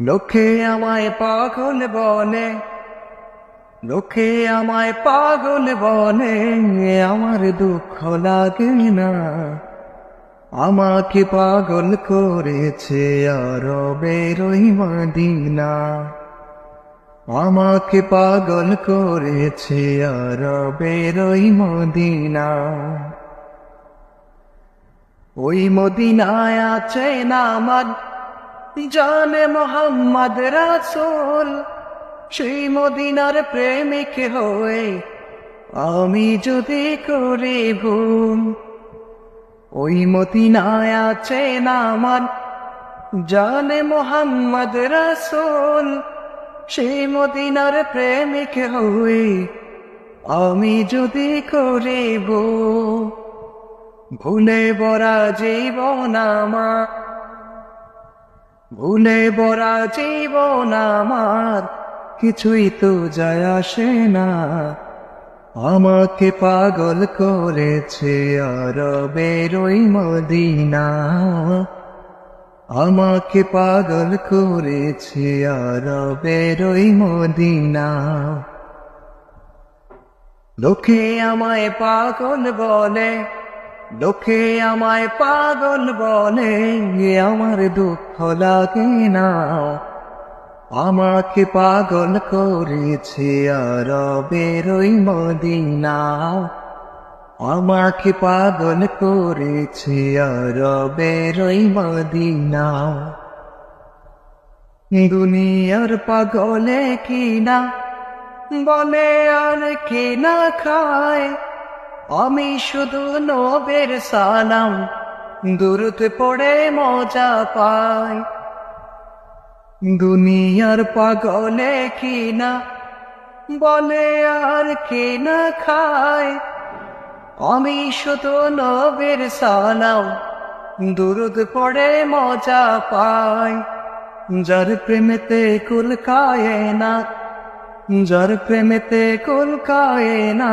লোকে আমায় পাগল বলে লোকে আমায় পাগল বলে আমার দুঃখ লাগে না। আমাকে পাগল করেছে আরবের ওই মদিনা। আমাকে পাগল করেছে আরবের ওই মদিনা। ওই মদিনায় আছে নামাজ। জানে মোহাম্মদ রাসূল, সেই মদিনার প্রেমিক হয়ে আমি যদি করি ভুল। ওই মদিনায় আছে নামাজ। জানে মোহাম্মদ রাসূল, সেই মদিনার প্রেমিক হয়ে আমি যদি করি ভুল বরা জীবন আমার, ভুলে বরা জীবন আমার, কিছুই তো যায় আসে না। আমাকে পাগল করেছে আর বেরোই মদিনা। আমাকে পাগল করেছে আর বেরোই মদিনা। লোকে আমায় পাগল বলে লোকে আমায় পাগল বলে আমার দুঃখ লাগে না। আমাকে পাগল করেছে আরবের ওই মদিনা। আমাকে পাগল করেছে আরবের ওই মদিনা। দুনিয়ার পাগলে কিনা, বলে আর কে না খায়। আমি শুধু নবের সালাম দূরতে পড়ে মজা পাই। দুনিয়ার পাগলে কিনা, বলে আর কে না খায় আমি শুধু নবের সালাম দূরত পড়ে মজা পাই। যার প্রেমেতে কুল খায় না, যার প্রেমেতে কুল খায় না।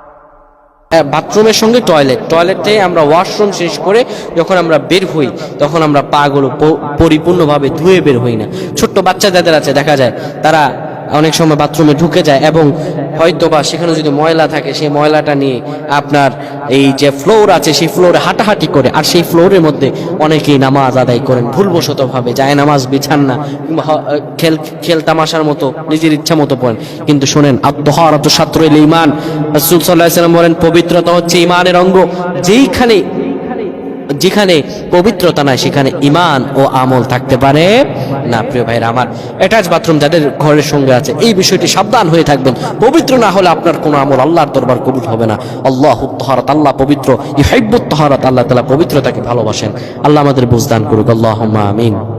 বাথরুমের সঙ্গে টয়লেট টয়লেটে আমরা ওয়াশরুম শেষ করে যখন আমরা বের হই, তখন আমরা পাগুলো পরিপূর্ণভাবে ধুয়ে বের হই না। ছোট্ট বাচ্চা যাদের আছে, দেখা যায়, তারা অনেক সময় বাথরুমে ঢুকে যায় এবং হয়তো বা সেখানে যদি ময়লা থাকে, সেই ময়লাটা নিয়ে আপনার এই যে ফ্লোর আছে, সেই ফ্লোরে হাঁটাহাঁটি করে, আর সেই ফ্লোরের মধ্যে অনেকেই নামাজ আদায় করেন, ভুলবশতভাবে যায়, নামাজ বিছান না খেল খেল তামাশার মতো, নিজের ইচ্ছা মতো পড়েন। কিন্তু শোনেন, আত্মহারত ছাত্র ইমান। রাসূল আলাইহি সাল্লাম বলেন, পবিত্রতা হচ্ছে ইমানের অঙ্গ। যেইখানে যেখানে পবিত্রতা নাই সেখানে ইমান ও আমল থাকতে পারে। না, প্রিয় ভাইরা আমার অ্যাটাচ বাথরুম যাদের ঘরের সঙ্গে আছে, এই বিষয়টি সাবধান হয়ে থাকবেন। পবিত্র না হলে আপনার কোনো আমল আল্লাহর দরবার কবুল হবে না। আল্লাহ তহরত, আল্লাহ পবিত্র ইহাইবুত তহরত, আল্লাহ তালা পবিত্রতাকে ভালোবাসেন। আল্লাহ আমাদের বুঝদান করুক। আল্লাহ আমিন।